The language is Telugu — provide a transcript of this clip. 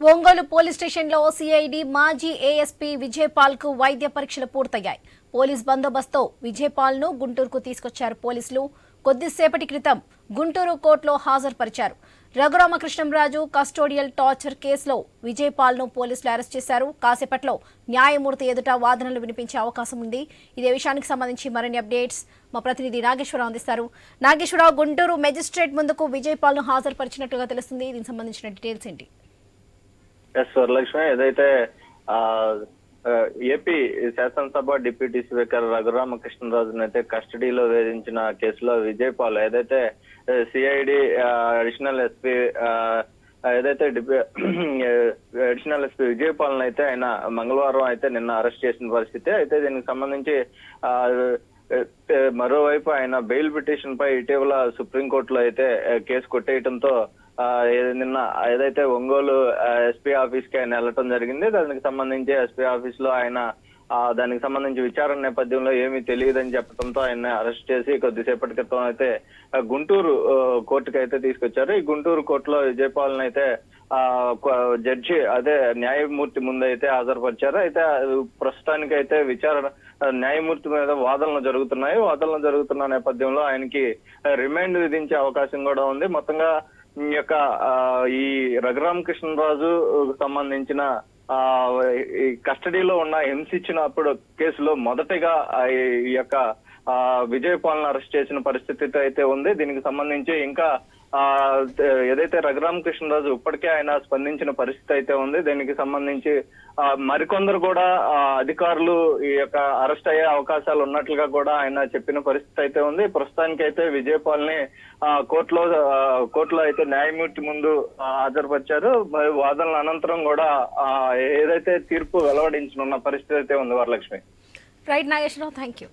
ఒంగోలు పోలీస్ స్టేషన్లో సిఐడి మాజీ ఏఎస్పీ విజయపాల్కు వైద్య పరీక్షలు పూర్తయ్యాయి. పోలీస్ బందోబస్తు విజయపాల్ను గుంటూరుకు తీసుకొచ్చారు పోలీసులు. కొద్దిసేపటి క్రితం గుంటూరు కోర్టులో హాజరుపరిచారు. రఘురామకృష్ణంరాజు కస్టోడియల్ టార్చర్ కేసులో విజయపాల్ను పోలీసులు అరెస్ట్ చేశారు. కాసేపట్లో న్యాయమూర్తి ఎదుట వాదనలు వినిపించే అవకాశం ఉంది. ఇదే విషయానికి సంబంధించి మరిన్ని అప్డేట్స్ మా ప్రతినిధి నాగేశ్వరరావు అందిస్తారు. నాగేశ్వరరావు గుంటూరు మెజిస్ట్రేట్ ముందుకు విజయపాల్ను హాజరుపరిచినట్టుగా తెలుస్తుంది. దీనికి సంబంధించిన డీటెయిల్స్ ఏంటి? ఎస్ వరలక్ష్మి ఏదైతే ఆ ఏపీ శాసనసభ డిప్యూటీ స్పీకర్ రఘురామకృష్ణరాజును అయితే కస్టడీలో వేధించిన కేసులో విజయపాల్ ఏదైతే సిఐడి అడిషనల్ ఎస్పీ ఏదైతే అడిషనల్ ఎస్పీ విజయపాల్ అయితే ఆయన మంగళవారం అయితే నిన్న అరెస్ట్ చేసిన పరిస్థితి. అయితే దీనికి సంబంధించి ఆ, మరోవైపు ఆయన బెయిల్ పిటిషన్ పై ఇటీవల సుప్రీంకోర్టులో అయితే కేసు కొట్టేయడంతో నిన్న ఏదైతే ఒంగోలు ఎస్పీ ఆఫీస్కి ఆయన వెళ్ళటం జరిగింది దానికి సంబంధించి ఎస్పీ ఆఫీస్లో ఆయన ఆ, దానికి సంబంధించి విచారణ నేపథ్యంలో ఏమీ తెలియదని చెప్పడంతో ఆయన అరెస్ట్ చేసి కొద్దిసేపటి క్రితం అయితే గుంటూరు కోర్టుకి అయితే తీసుకొచ్చారు. ఈ గుంటూరు కోర్టులో విజయపాలన్ అయితే ఆ జడ్జి అదే న్యాయమూర్తి ముందు అయితే హాజరుపరిచారు. అయితే ప్రస్తుతానికి అయితే విచారణ న్యాయమూర్తి మీద వాదనలు జరుగుతున్నాయి. వాదనలు జరుగుతున్న నేపథ్యంలో ఆయనకి రిమాండ్ విధించే అవకాశం కూడా ఉంది. మొత్తంగా యొక్క ఆ, ఈ రఘురామ కృష్ణరాజు సంబంధించిన ఆ కస్టడీలో ఉన్న హింస ఇచ్చినప్పుడు కేసులో మొదటగా ఈ యొక్క ఆ విజయపాల్ని అరెస్ట్ చేసిన పరిస్థితి అయితే ఉంది. దీనికి సంబంధించి ఇంకా ఏదైతే రఘురామ కృష్ణరాజు ఇప్పటికే ఆయన స్పందించిన పరిస్థితి అయితే ఉంది దీనికి సంబంధించి ఆ, మరికొందరు కూడా ఆ, అధికారులు ఈ యొక్క అరెస్ట్ అయ్యే అవకాశాలు ఉన్నట్లుగా కూడా ఆయన చెప్పిన పరిస్థితి అయితే ఉంది. ప్రస్తుతానికి అయితే విజయపాల్ని కోర్టులో ఆ, కోర్టులో అయితే న్యాయమూర్తి ముందు హాజరుపరిచారు. మరి వాదనల అనంతరం కూడా ఆ, ఏదైతే తీర్పు వెలువడించనున్న పరిస్థితి అయితే ఉంది Varalakshmi. Right Nageswararao thank you